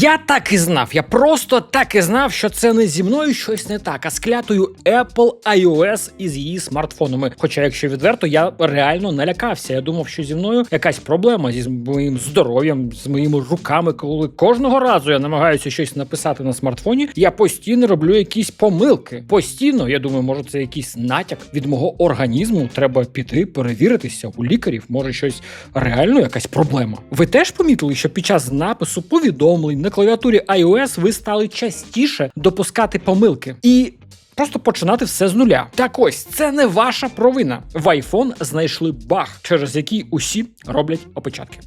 Я так і знав. Я просто так і знав, що це не зі мною щось не так, а з клятою Apple iOS із її смартфонами. Хоча, якщо відверто, я реально налякався. Я думав, що зі мною якась проблема зі моїм здоров'ям, з моїми руками, коли кожного разу я намагаюся щось написати на смартфоні, я постійно роблю якісь помилки. Постійно, я думаю, може це якийсь натяк від мого організму. Треба піти перевіритися у лікарів. Може щось реально якась проблема. Ви теж помітили, що під час напису повідомлень на клавіатурі iOS ви стали частіше допускати помилки і. Просто починати все з нуля. Так ось це не ваша провина. В iPhone знайшли баг, через який усі роблять опечатки.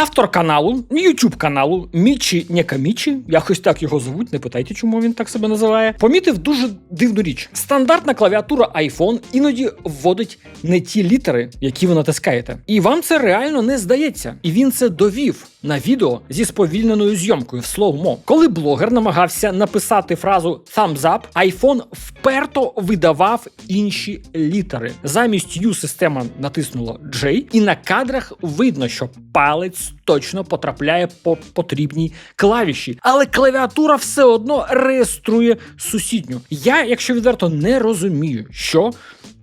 Автор каналу, YouTube каналу Мічі Някамічі, якось так його звуть, не питайте, чому він так себе називає. Помітив дуже дивну річ. Стандартна клавіатура iPhone іноді вводить не ті літери, які ви натискаєте. І вам це реально не здається. І він це довів на відео зі сповільненою зйомкою в слоумо. Коли блогер намагався написати фразу thumbs up, iPhone вперто видавав інші літери. Замість U система натиснула J, і на кадрах видно, що палець точно потрапляє по потрібній клавіші, але клавіатура все одно реєструє сусідню. Я, якщо відверто, не розумію, що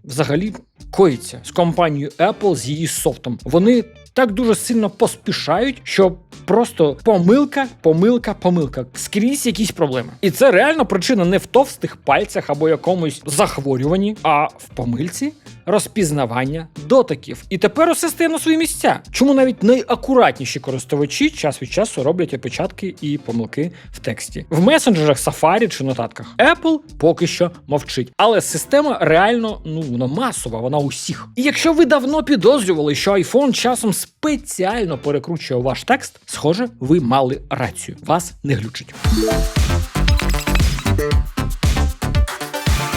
взагалі коїться з компанією Apple з її софтом. Вони так дуже сильно поспішають, що просто помилка, помилка, помилка. Скрізь якісь проблеми. І це реально причина не в товстих пальцях або якомусь захворюванні, а в помилці розпізнавання дотиків. І тепер усе стає на свої місця. Чому навіть найакуратніші користувачі час від часу роблять опечатки і помилки в тексті в месенджерах, Safari чи нотатках. Apple поки що мовчить, але система реально ну вона масова, вона усіх. І якщо ви давно підозрювали, що iPhone часом спеціально перекручує ваш текст, схоже, ви мали рацію. Вас не глючить.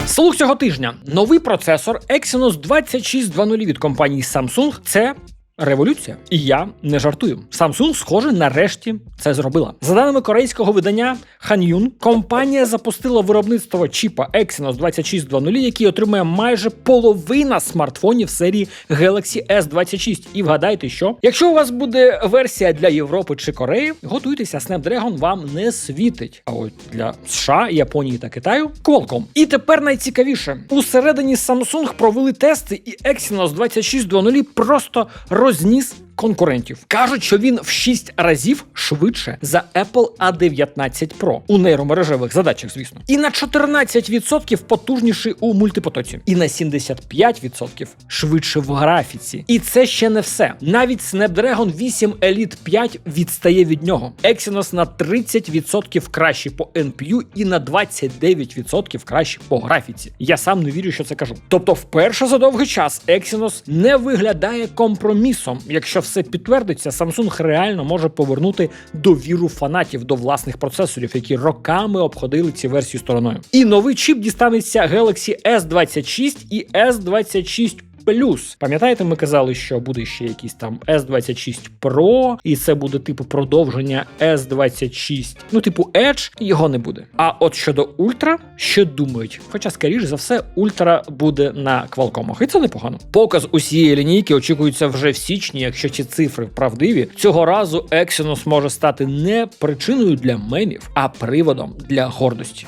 Слух цього тижня. Новий процесор Exynos 2620 від компанії Samsung – це революція. І я не жартую. Samsung, схоже, нарешті це зробила. За даними корейського видання Hanyun, компанія запустила виробництво чіпа Exynos 2620, який отримує майже половина смартфонів серії Galaxy S26. І вгадайте, що якщо у вас буде версія для Європи чи Кореї, готуйтеся, Snapdragon вам не світить. А от для США, Японії та Китаю Qualcomm. І тепер найцікавіше: усередині Samsung провели тести, і Exynos 2620 просто розніс конкурентів. Кажуть, що він в 6 разів швидше за Apple A19 Pro у нейромережевих задачах, звісно, і на 14% потужніший у мультипотоці, і на 75% швидше в графіці. І це ще не все. Навіть Snapdragon 8 Elite 5 відстає від нього. Exynos на 30% краще по NPU і на 29% краще по графіці. Я сам не вірю, що це кажу. Тобто, вперше за довгий час Exynos не виглядає компромісом, якщо все підтвердиться, Samsung реально може повернути довіру фанатів до власних процесорів, які роками обходили ці версії стороною. І новий чіп дістанеться Galaxy S26 і S26 Плюс, пам'ятаєте, ми казали, що буде ще якийсь там S26 Pro, і це буде типу продовження S26, ну типу Edge, його не буде. А от щодо Ультра, ще думають. Хоча, скоріш за все, Ультра буде на квалкомах, і це непогано. Показ усієї лінійки очікується вже в січні, якщо ці цифри правдиві. Цього разу Exynos може стати не причиною для мемів, а приводом для гордості.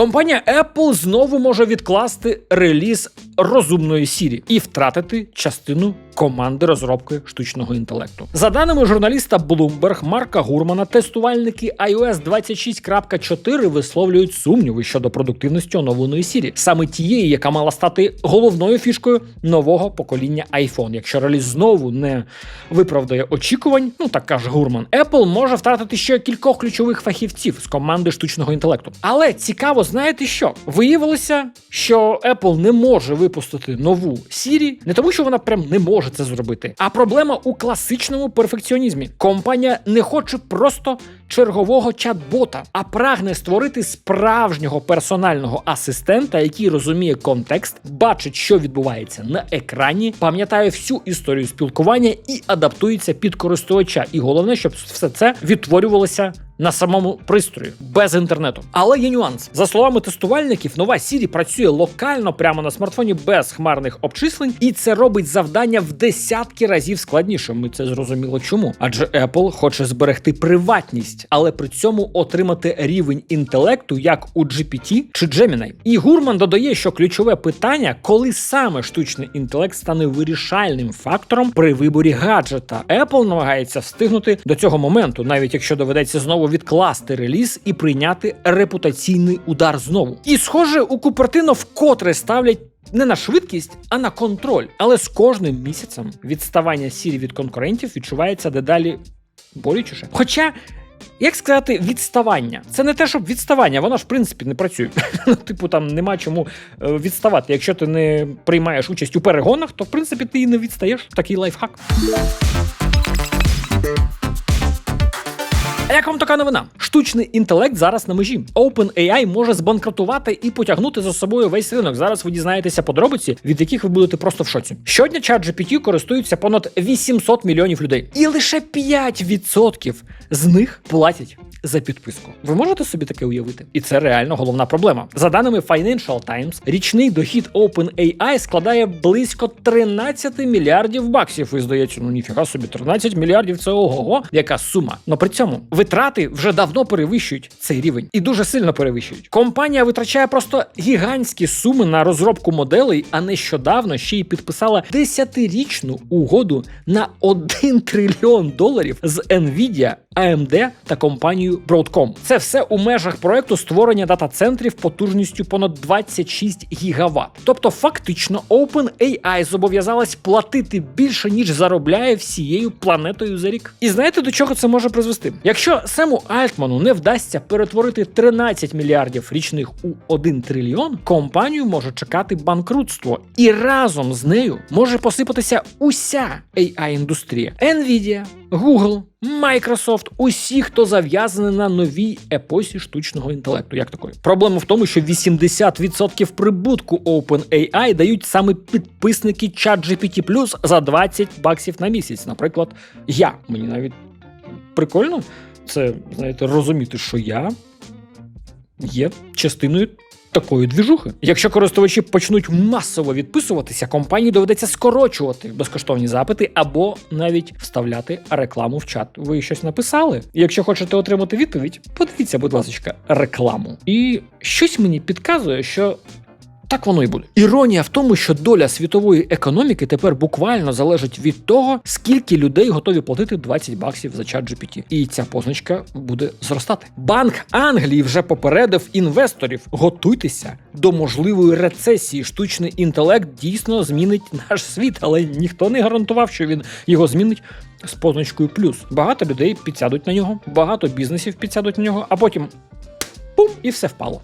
Компанія Apple знову може відкласти реліз розумної Сірі і втратити частину команди розробки штучного інтелекту. За даними журналіста Bloomberg Марка Гурмана, тестувальники iOS 26.4 висловлюють сумніви щодо продуктивності оновленої Сірі, саме тієї, яка мала стати головною фішкою нового покоління iPhone. Якщо реліз знову не виправдає очікувань, ну так каже Гурман, Apple може втратити ще кількох ключових фахівців з команди штучного інтелекту. Але цікаво, знаєте що? Виявилося, що Apple не може випустити нову Siri, не тому, що вона прям не може це зробити, а проблема у класичному перфекціонізмі. Компанія не хоче просто чергового чат-бота, а прагне створити справжнього персонального асистента, який розуміє контекст, бачить, що відбувається на екрані, пам'ятає всю історію спілкування і адаптується під користувача. І головне, щоб все це відтворювалося на самому пристрої без інтернету. Але є нюанс. За словами тестувальників, нова Siri працює локально прямо на смартфоні без хмарних обчислень, і це робить завдання в десятки разів складніше. Ми це зрозуміло чому. Адже Apple хоче зберегти приватність, але при цьому отримати рівень інтелекту, як у GPT чи Gemini. І Гурман додає, що ключове питання, коли саме штучний інтелект стане вирішальним фактором при виборі гаджета. Apple намагається встигнути до цього моменту, навіть якщо доведеться знову відкласти реліз і прийняти репутаційний удар знову. І схоже, у Купертино вкотре ставлять. Не на швидкість, а на контроль. Але з кожним місяцем відставання Siri від конкурентів відчувається дедалі болючіше. Хоча, як сказати, відставання. Це не те, щоб відставання, воно ж в принципі не працює. Ну, Типу, там нема чому е, відставати. Якщо ти не приймаєш участь у перегонах, то в принципі ти і не відстаєш. Такий лайфхак. А як вам така новина? Штучний інтелект зараз на межі. OpenAI може збанкрутувати і потягнути за собою весь ринок. Зараз ви дізнаєтеся подробиці, від яких ви будете просто в шоці. Щодня ChatGPT користуються понад 800 мільйонів людей, і лише 5% з них платять. За підписку ви можете собі таке уявити, і це реально головна проблема. За даними Financial Times, річний дохід OpenAI складає близько 13 мільярдів баксів. І здається, ну ніфіга собі 13 мільярдів це ого, яка сума. Но при цьому витрати вже давно перевищують цей рівень і дуже сильно перевищують. Компанія витрачає просто гігантські суми на розробку моделей, а нещодавно ще й підписала десятирічну угоду на 1 трильйон доларів з Nvidia, AMD та компанією Broadcom. Це все у межах проекту створення дата-центрів потужністю понад 26 гігаватт. Тобто, фактично, OpenAI зобов'язалась платити більше ніж заробляє всією планетою за рік. І знаєте до чого це може призвести? Якщо Сему Альтману не вдасться перетворити 13 мільярдів річних у 1 трильйон, компанію може чекати банкрутство, і разом з нею може посипатися уся AI-індустрія. Nvidia, Google, Microsoft, усі, хто зав'язаний на новій епосі штучного інтелекту. Як такої? Проблема в тому, що 80% прибутку OpenAI дають саме підписники ChatGPT за 20 баксів на місяць. Наприклад, я. Мені навіть прикольно це, знаєте, розуміти, що я є частиною. Такої двіжухи. Якщо користувачі почнуть масово відписуватися, компанії доведеться скорочувати безкоштовні запити або навіть вставляти рекламу в чат. Ви щось написали? Якщо хочете отримати відповідь, подивіться, будь ласка, рекламу. І щось мені підказує, що. Так воно і буде. Іронія в тому, що доля світової економіки тепер буквально залежить від того, скільки людей готові платити 20 баксів за чат GPT. І ця позначка буде зростати. Банк Англії вже попередив інвесторів: готуйтеся до можливої рецесії. Штучний інтелект дійсно змінить наш світ, але ніхто не гарантував, що він його змінить. З позначкою плюс багато людей підсядуть на нього, багато бізнесів підсядуть на нього, а потім пум, і все впало.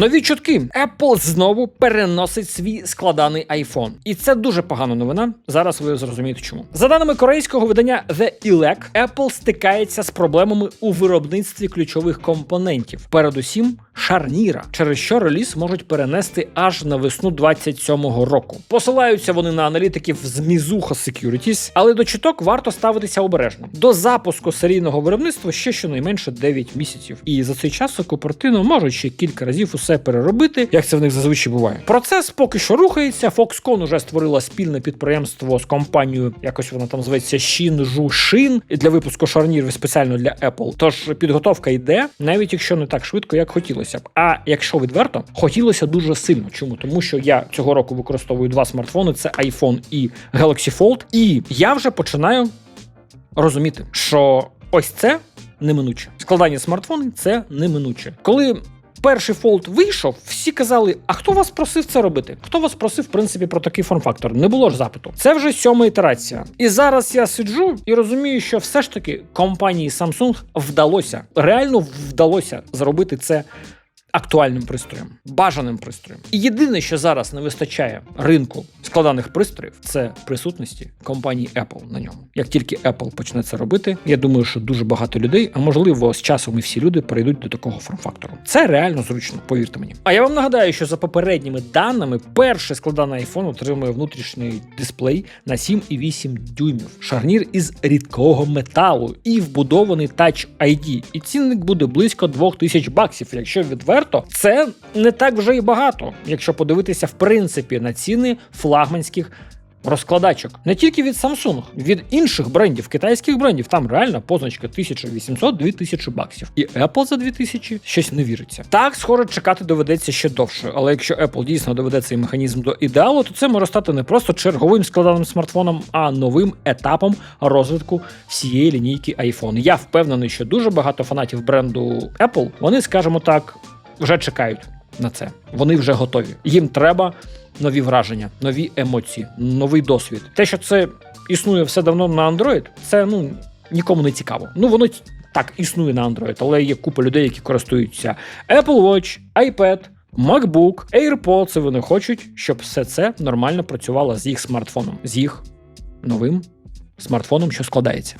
Нові чутки. Apple знову переносить свій складаний iPhone. І це дуже погана новина. Зараз ви зрозумієте чому. За даними корейського видання The Elec, Apple стикається з проблемами у виробництві ключових компонентів, передусім шарніра, через що реліз можуть перенести аж на весну 27-го року. Посилаються вони на аналітиків з Mizuho Securities, але до чуток варто ставитися обережно. До запуску серійного виробництва ще щонайменше 9 місяців. І за цей час Купертино можуть ще кілька разів усе переробити, як це в них зазвичай буває. Процес поки що рухається. Foxconn уже створила спільне підприємство з компанією, якось вона там зветься Shinjushin, для випуску шарнірів спеціально для Apple. Тож підготовка йде, навіть якщо не так швидко, як хотілося б. А якщо відверто, хотілося дуже сильно. Чому? Тому що я цього року використовую два смартфони: це iPhone і Galaxy Fold, і я вже починаю розуміти, що ось це неминуче. Складання смартфонів це неминуче. Коли перший фолд вийшов, всі казали: а хто вас просив це робити? Хто вас просив, в принципі, про такий форм-фактор? Не було ж запиту. Це вже сьома ітерація. І зараз я сиджу і розумію, що все ж таки компанії Samsung вдалося, реально вдалося зробити це актуальним пристроєм, бажаним пристроєм. І єдине, що зараз не вистачає ринку складаних пристроїв, це присутності компанії Apple на ньому. Як тільки Apple почне це робити, я думаю, що дуже багато людей, а можливо, з часом і всі люди перейдуть до такого форм-фактору. Це реально зручно, повірте мені. А я вам нагадаю, що за попередніми даними, перший складаний iPhone отримує внутрішній дисплей на 7,8 дюймів, шарнір із рідкого металу і вбудований Touch ID. І цінник буде близько 2000 баксів. Якщо відверто, це не так вже і багато, якщо подивитися в принципі на ціни флагманських. Розкладачок не тільки від Samsung, від інших брендів, китайських брендів. Там реальна позначка 1800-2000 баксів. І Apple за 2000 щось не віриться. Так, схоже, чекати доведеться ще довше. Але якщо Apple дійсно доведе цей механізм до ідеалу, то це може стати не просто черговим складаним смартфоном, а новим етапом розвитку всієї лінійки iPhone. Я впевнений, що дуже багато фанатів бренду Apple, вони, скажімо так, вже чекають на це. Вони вже готові. Їм треба нові враження, нові емоції, новий досвід. Те, що це існує все давно на Android, це ну нікому не цікаво. Ну воно так існує на Android, але є купа людей, які користуються Apple Watch, iPad. MacBook, AirPods, і вони хочуть, щоб все це нормально працювало з їх смартфоном, з їх новим смартфоном, що складається.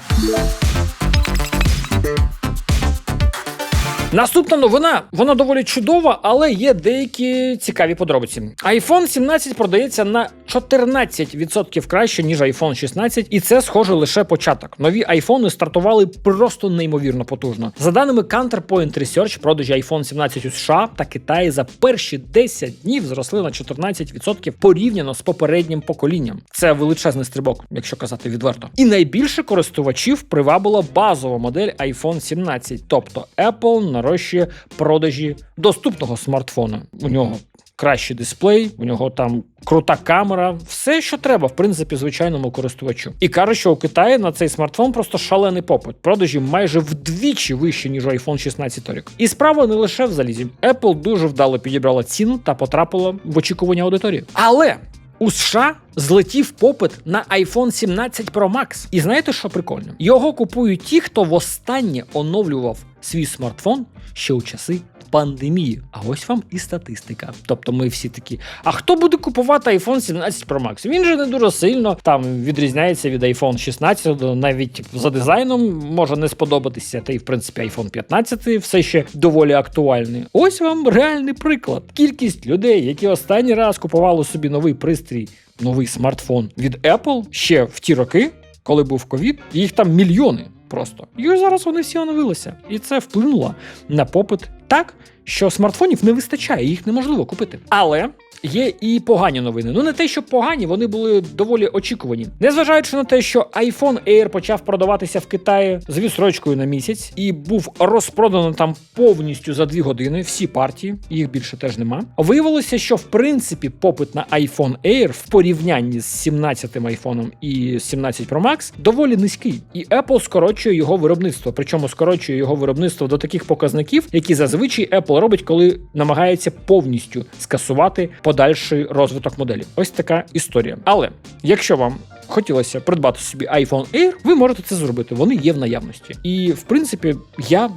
Наступна новина, вона доволі чудова, але є деякі цікаві подробиці. iPhone 17 продається на 14% краще, ніж iPhone 16, і це схоже лише початок. Нові айфони стартували просто неймовірно потужно. За даними Counterpoint Research, продажі iPhone 17 у США та Китаї за перші 10 днів зросли на 14% порівняно з попереднім поколінням. Це величезний стрибок, якщо казати відверто. І найбільше користувачів привабила базова модель iPhone 17, тобто Apple нарощує продажі доступного смартфона. У нього кращий дисплей, у нього там крута камера, все, що треба, в принципі, звичайному користувачу. І каже, що у Китаї на цей смартфон просто шалений попит. Продажі майже вдвічі вищі, ніж у iPhone 16 торік. І справа не лише в залізі. Apple дуже вдало підібрала ціну та потрапила в очікування аудиторії. Але. У США злетів попит на iPhone 17 Pro Max. І знаєте, що прикольно? Його купують ті, хто востаннє оновлював свій смартфон ще у часи пандемії. А ось вам і статистика. Тобто ми всі такі. А хто буде купувати iPhone 17 Pro Max? Він же не дуже сильно там відрізняється від iPhone 16, навіть за дизайном може не сподобатися. Та й в принципі iPhone 15 все ще доволі актуальний. Ось вам реальний приклад. Кількість людей, які останній раз купували собі новий пристрій, новий смартфон від Apple ще в ті роки, коли був ковід, їх там мільйони. Просто і зараз вони всі оновилися, і це вплинуло на попит так, що смартфонів не вистачає, їх неможливо купити. Але є і погані новини. Ну не те, що погані, вони були доволі очікувані. Незважаючи на те, що iPhone Air почав продаватися в Китаї з відсрочкою на місяць і був розпродано там повністю за дві години. Всі партії, їх більше теж нема. Виявилося, що в принципі попит на iPhone Air в порівнянні з 17 м iPhone і 17 Pro Max доволі низький. І Apple скорочує його виробництво. Причому скорочує його виробництво до таких показників, які зазвичай Apple робить, коли намагається повністю скасувати подальший розвиток моделі. Ось така історія. Але якщо вам хотілося придбати собі iPhone Air, ви можете це зробити. Вони є в наявності. І в принципі, я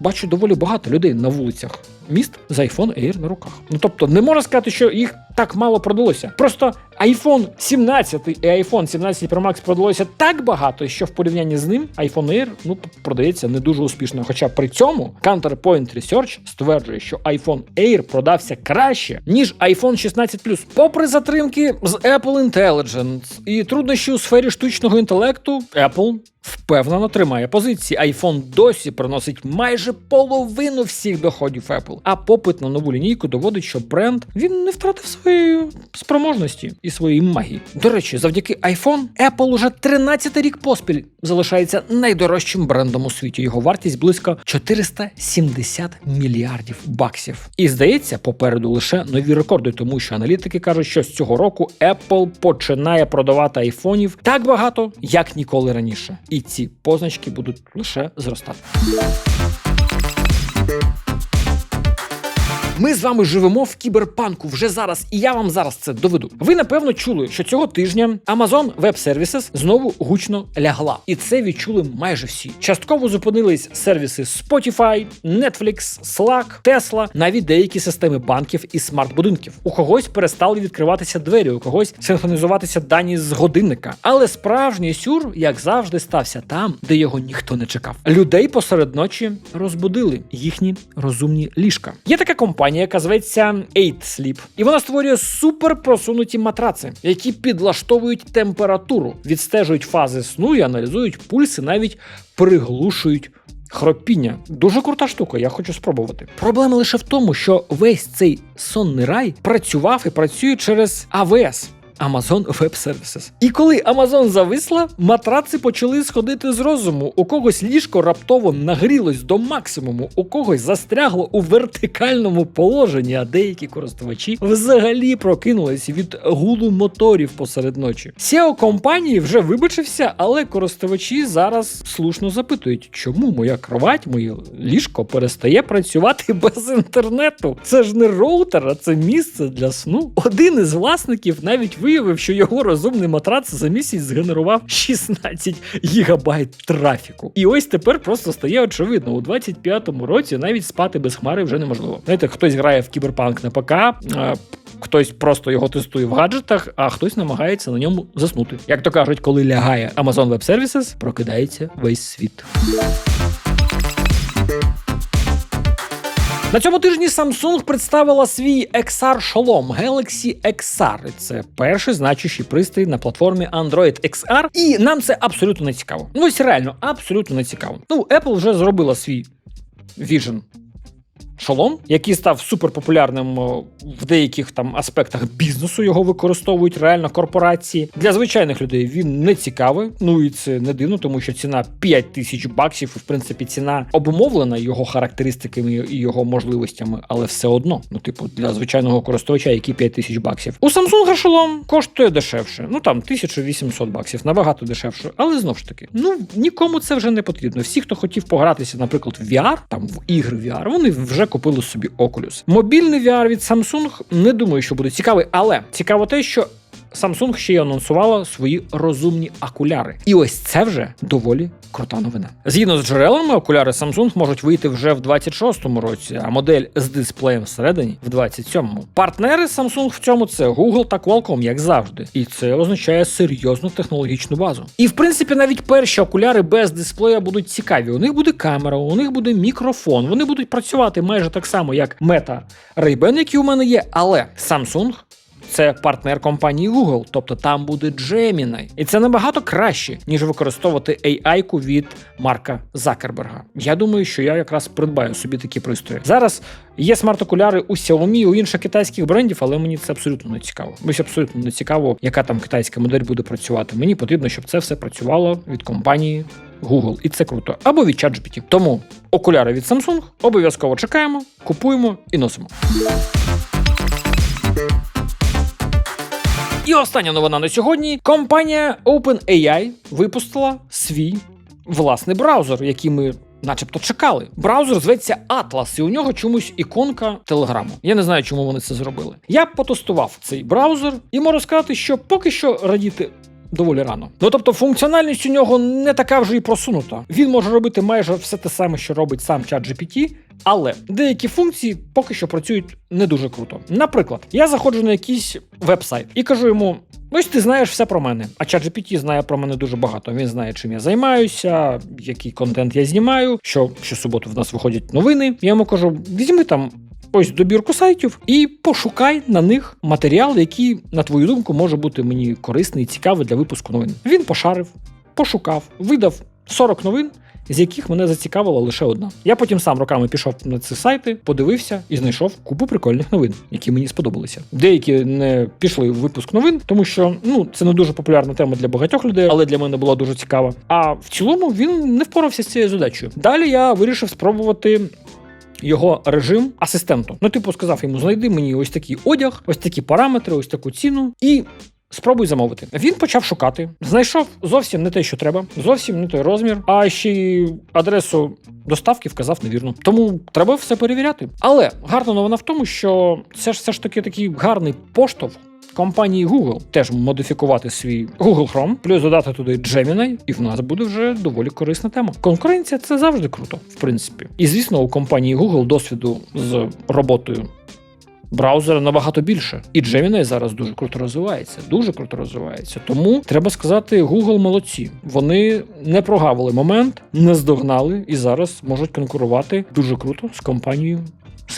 бачу доволі багато людей на вулицях міст з iPhone Air на руках. Ну тобто, не можна сказати, що їх так мало продалося. Просто iPhone 17 і iPhone 17 Pro Max продалося так багато, що в порівнянні з ним iPhone Air ну продається не дуже успішно. Хоча при цьому Counterpoint Research стверджує, що iPhone Air продався краще ніж iPhone 16 Plus. Попри затримки з Apple Intelligence і труднощі у сфері штучного інтелекту, Apple впевнено тримає позиції. iPhone досі приносить майже половину всіх доходів Apple. А попит на нову лінійку доводить, що бренд він не втратив свої спроможності і своєї магії. До речі, завдяки iPhone Apple уже 13 рік поспіль залишається найдорожчим брендом у світі. Його вартість близько 470 мільярдів баксів. І здається, попереду лише нові рекорди, тому що аналітики кажуть, що з цього року Apple починає продавати айфонів так багато, як ніколи раніше. І ці позначки будуть лише зростати. Ми з вами живемо в кіберпанку вже зараз, і я вам зараз це доведу. Ви напевно чули, що цього тижня Amazon Web Services знову гучно лягла, і це відчули майже всі. Частково зупинились сервіси Spotify, Netflix, Slack, Tesla, навіть деякі системи банків і смарт-будинків. У когось перестали відкриватися двері, у когось синхронізуватися дані з годинника. Але справжній сюр, як завжди, стався там, де його ніхто не чекав. Людей посеред ночі розбудили їхні розумні ліжка. Є така компанія, яка зветься Eight Sleep, і вона створює супер просунуті матраци, які підлаштовують температуру, відстежують фази сну і аналізують пульси, навіть приглушують. Хропіння дуже крута штука, я хочу спробувати. Проблема лише в тому, що весь цей сонний рай працював і працює через АВС. Amazon Web Services. І коли Amazon зависла, матраци почали сходити з розуму. У когось ліжко раптово нагрілось до максимуму, у когось застрягло у вертикальному положенні, а деякі користувачі взагалі прокинулись від гулу моторів посеред ночі. SEO компанії вже вибачився, але користувачі зараз слушно запитують, чому моя кровать, моє ліжко перестає працювати без інтернету. Це ж не роутер, а це місце для сну. Один із власників навіть виявив, що його розумний матрац за місяць згенерував 16 гігабайт трафіку. І ось тепер просто стає очевидно, у 25-му році навіть спати без хмари вже неможливо. Знаєте, хтось грає в кіберпанк на ПК. Хтось просто його тестує в гаджетах, а хтось намагається на ньому заснути. Як то кажуть, коли лягає Amazon Web Services, прокидається весь світ. На цьому тижні Samsung представила свій XR шолом Galaxy XR. Це перший значущий пристрій на платформі Android XR, і нам це абсолютно не цікаво. Ну ось реально, абсолютно не цікаво. Ну, Apple вже зробила свій Vision шолом, який став суперпопулярним в деяких там аспектах бізнесу. Його використовують реально корпорації. Для звичайних людей він не цікавий. Ну і це не дивно, тому що ціна 5 тисяч баксів, в принципі ціна обумовлена його характеристиками і його можливостями, але все одно, ну типу, для звичайного користувача, які 5 тисяч баксів. У Samsung шолом коштує дешевше. Ну там 1800 баксів, набагато дешевше. Але знов ж таки, ну нікому це вже не потрібно. Всі, хто хотів погратися, наприклад, в VR, там в ігри VR, вони вже купили собі Oculus. Мобільний VR від Samsung не думаю, що буде цікавий, але цікаво те, що. Samsung ще й анонсувала свої розумні окуляри. І ось це вже доволі крута новина. Згідно з джерелами, окуляри Samsung можуть вийти вже в 26-му році, а модель з дисплеєм всередині в 27-му. Партнери Samsung в цьому це Google та Qualcomm, як завжди. І це означає серйозну технологічну базу. І в принципі, навіть перші окуляри без дисплея будуть цікаві. У них буде камера, у них буде мікрофон. Вони будуть працювати майже так само, як Meta Ray-Ban, які у мене є, але Samsung це партнер компанії Google, тобто там буде Gemini. І це набагато краще, ніж використовувати AI-ку від Марка Закерберга. Я думаю, що я якраз придбаю собі такі пристрої. Зараз є смарт-окуляри у Xiaomi, у інших китайських брендів, але мені це абсолютно не цікаво. Ось абсолютно не цікаво, яка там китайська модель буде працювати. Мені потрібно, щоб це все працювало від компанії. Google, і це круто, або від ChatGPT. Тому окуляри від Samsung обов'язково чекаємо, купуємо і носимо. І остання новина на сьогодні: компанія OpenAI випустила свій власний браузер, який ми. Начебто чекали. Браузер зветься Atlas, і у нього чомусь іконка Телеграму. Я не знаю, чому вони це зробили. Я потестував цей браузер і можу сказати, що поки що радіти доволі рано. Ну тобто, функціональність у нього не така вже і просунута. Він може робити майже все те саме, що робить сам ChatGPT, але деякі функції поки що працюють не дуже круто. Наприклад, я заходжу на якийсь веб-сайт і кажу йому. Ось ти знаєш все про мене. А ChatGPT знає про мене дуже багато. Він знає, чим я займаюся, який контент я знімаю, що щосуботу в нас виходять новини. Я йому кажу: візьми там ось добірку сайтів і пошукай на них матеріал, який, на твою думку, може бути мені корисний і цікавий для випуску новин. Він пошарив, пошукав, видав 40 новин. З яких мене зацікавила лише одна. Я потім сам роками пішов на ці сайти, подивився і знайшов купу прикольних новин, які мені сподобалися. Деякі не пішли в випуск новин, тому що ну це не дуже популярна тема для багатьох людей, але для мене була дуже цікава. А в цілому він не впорався з цією задачею. Далі я вирішив спробувати його режим асистенту. Ну, типу, сказав йому: знайди мені ось такий одяг, ось такі параметри, ось таку ціну. І Спробуй замовити. Він почав шукати, знайшов зовсім не те, що треба, зовсім не той розмір, а ще й адресу доставки вказав невірно. Тому треба все перевіряти. Але гарна новина в тому, що це ж все ж таки такий гарний поштовх. Компанії Google теж модифікувати свій Google Chrome, плюс додати туди Gemini, і в нас буде вже доволі корисна тема. Конкуренція це завжди круто, в принципі. І звісно, у компанії Google досвіду з роботою браузера набагато більше. І Gemini зараз дуже круто розвивається, дуже круто розвивається. Тому треба сказати, Google молодці. Вони не прогавили момент, не здогнали і зараз можуть конкурувати дуже круто з компанією.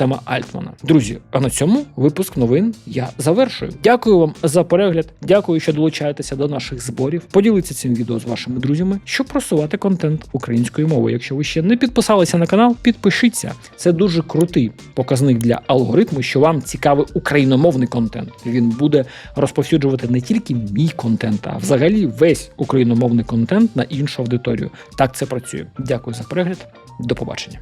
Сема Альтмана. Друзі, а на цьому випуск новин я завершую. Дякую вам за перегляд. Дякую, що долучаєтеся до наших зборів. Поділіться цим відео з вашими друзями, щоб просувати контент українською мовою. Якщо ви ще не підписалися на канал, підпишіться. Це дуже крутий показник для алгоритму, що вам цікавий україномовний контент. Він буде розповсюджувати не тільки мій контент, а взагалі весь україномовний контент на іншу аудиторію. Так це працює. Дякую за перегляд. До побачення.